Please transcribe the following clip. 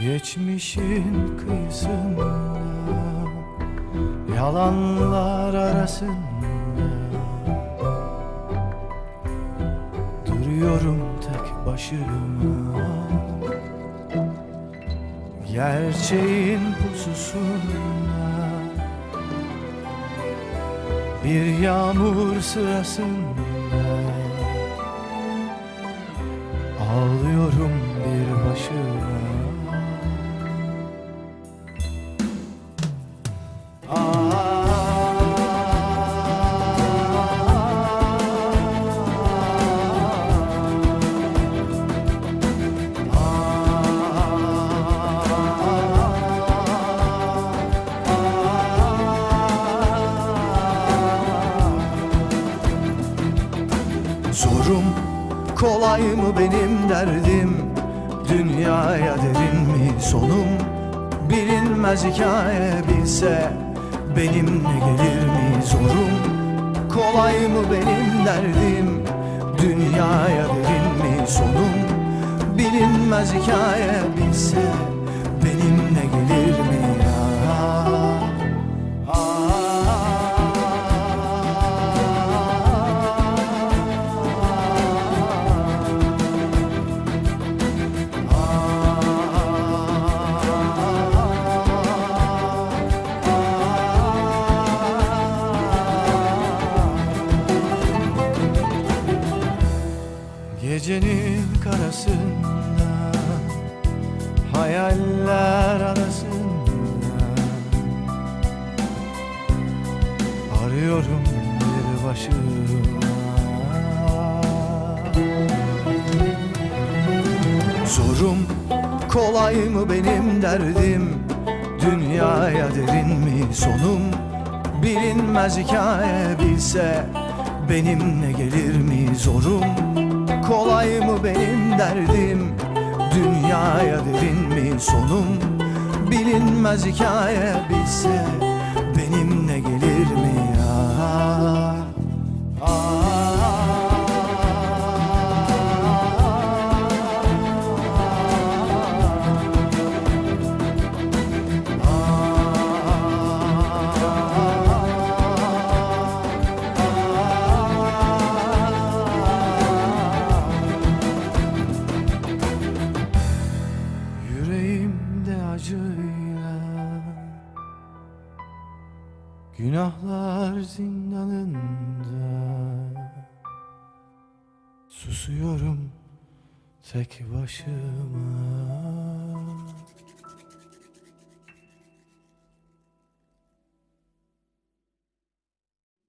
Geçmişin kıyısında Yalanlar arasında. Duruyorum tek başıma. Gerçeğin pususunda Bir yağmur sırasında. Ağlıyorum bir başıma Zorum kolay mı benim derdim? Dünyaya derin mi sonum? Bilinmez hikaye bilse Benimle gelir mi zorum? Kolay mı benim derdim? Dünyaya derin mi sonum? Bilinmez hikaye bilse Gecenin karasında Hayaller arasında. Arıyorum bir başıma. Zorum kolay mı benim derdim? Dünyaya derin mi sonum? Bilinmez hikaye bilse Benimle gelir mi zorum Kolay mı benim derdim? Dünyaya derin mi sonum? Bilinmez hikaye bilse Günahlar zindanında. Susuyorum tek başıma